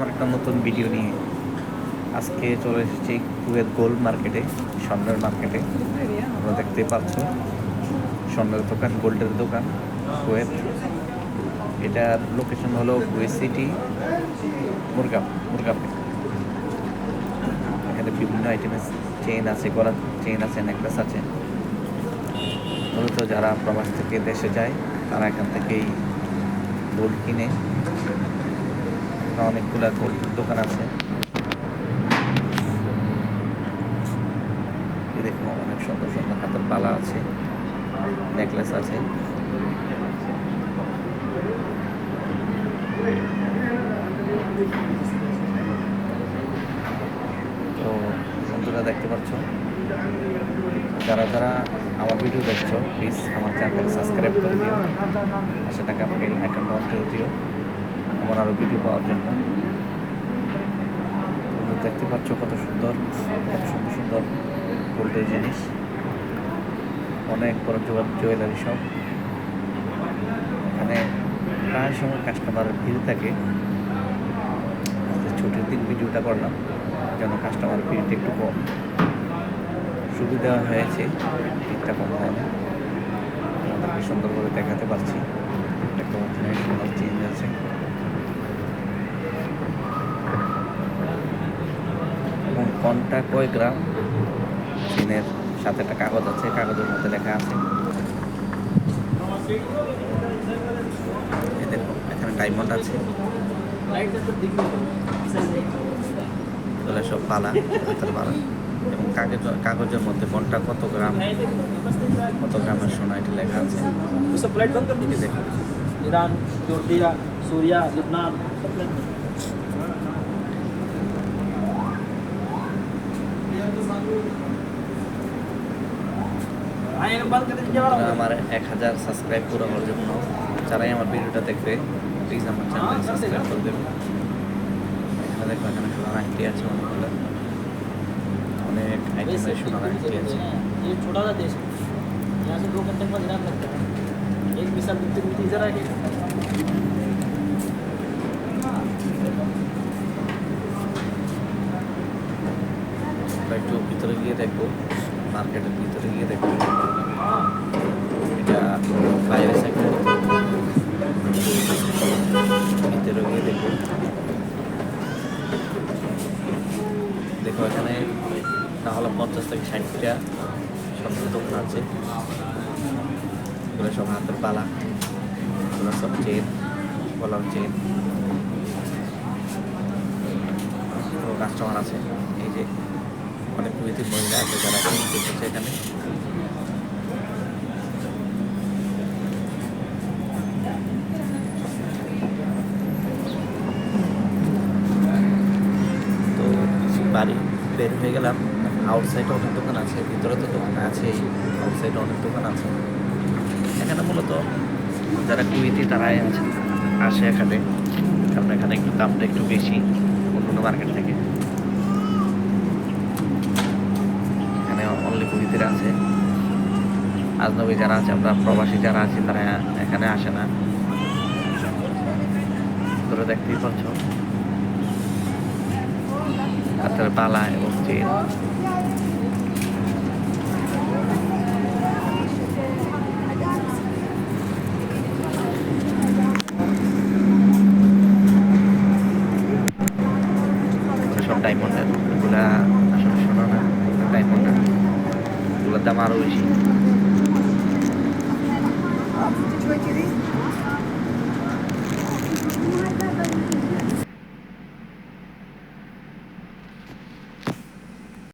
আমার একটা নতুন ভিডিও নিয়ে আজকে চলে এসেছি কুয়েত গোল্ড মার্কেটে, স্বর্ণের মার্কেটে। আমরা দেখতে পাচ্ছ স্বর্ণের দোকান, গোল্ডের দোকান, কুয়েত। এটার লোকেশন হলো কুয়েত সিটি মুরগাম মুরগামে এখানে বিভিন্ন আইটেমের চেইন আছে, গলার চেইন আছে নেকলেস আছে। মূলত যারা প্রবাস থেকে দেশে যায়, তারা এখান থেকেই গোল্ড কিনে অনেকগুলা গোল্ডের দোকান আছে। দেখুন, অনেক সুন্দর সুন্দর হাতের পালা আছে, নেকলেস আছে। তো বন্ধুরা, দেখতে পাচ্ছ? যারা যারা আমার ভিডিও দেখছ প্লিজ আমার চ্যানেলকে সাবস্ক্রাইব করে দিও। আর সেটাকে আমাকে অ্যাকাউন্ট দিও আমার আরও ভিডিও পাওয়ার জন্য। দেখতে পাচ্ছ কত সুন্দর কত সুন্দর সুন্দর গোল্ডের জিনিস। অনেক বড় জুয়েলারি শপ এখানে প্রায় সময় কাস্টমারের ভিড় থাকে। ছুটির দিন ভিডিওটা করলাম, যেন কাস্টমার ভিড়টা একটু কম। সুবিধা হয়েছে, ভিড়টা কম হয়। সুন্দর করে দেখাতে পারছি। একটা চেঞ্জ আছে এবং কন্টা কয় গ্রাম। চীনের সাথে একটা কাগজ আছে কাগজের মধ্যে লেখা আছে। এখানে ডায়মন্ড আছে। সব পালা হাতের পালা এবং কাগজ কাগজের মধ্যে কোনটা কত গ্রাম কত গ্রামের সোনা এটা লেখা আছে। ইরান জর্জিয়া সুরিয়া লিবনান আমার এক হাজার সাবস্ক্রাইব পুরো হওয়ার জন্য যারাই আমার ভিডিওটা দেখবে প্লিজ আমার চ্যানেলকে সাবস্ক্রাইব করে দেবে এখানে দেখো এখানে সোনার আংটি আছে অনেকগুলো অনেক আইটেমের সোনার আংটি আছে ये छोटा सा देश है यहाँ से दो घंटे के बाद ईरान लगता है एक मिसाल मिलती मिलती इधर आएगी একটু ভিতরে গিয়ে দেখব মার্কেটের ভিতরে গিয়ে দেখব এটা বাইরে সাইকেল ভিতরে গিয়ে দেখব দেখো এখানে না হলে পঞ্চাশ থেকে ষাটটা সব দোকান আছে। এগুলো সব হাতের পালা। এগুলো সব চেন গলার চেন কাস্টমার আছে। এই যে অনেক কুয়েতি মহিলা আছে যারা কিনতে এখানে। তো বাড়ি বের হয়ে গেলাম। আউটসাইডে অনেক দোকান আছে, ভিতরে তো দোকান আছেই আউটসাইডে অনেক দোকান আছে। এখানে মূলত যারা কুয়েতি তারাই আছে, আসে এখানে। কারণ এখানে একটু দামটা একটু বেশি অন্য মার্কেট থেকে এখানে অনলি আছে। আজনবী যারা আছে, আমরা প্রবাসী যারা আছি, তারা এখানে আসে না। তোরা দেখতেই পাচ্ছ। হাতের পালা এবং চেন এগুলো সব ডায়মন্ডের এগুলা আসলে শোনো না ডায়মন্ডের এগুলোর দাম আরও বেশি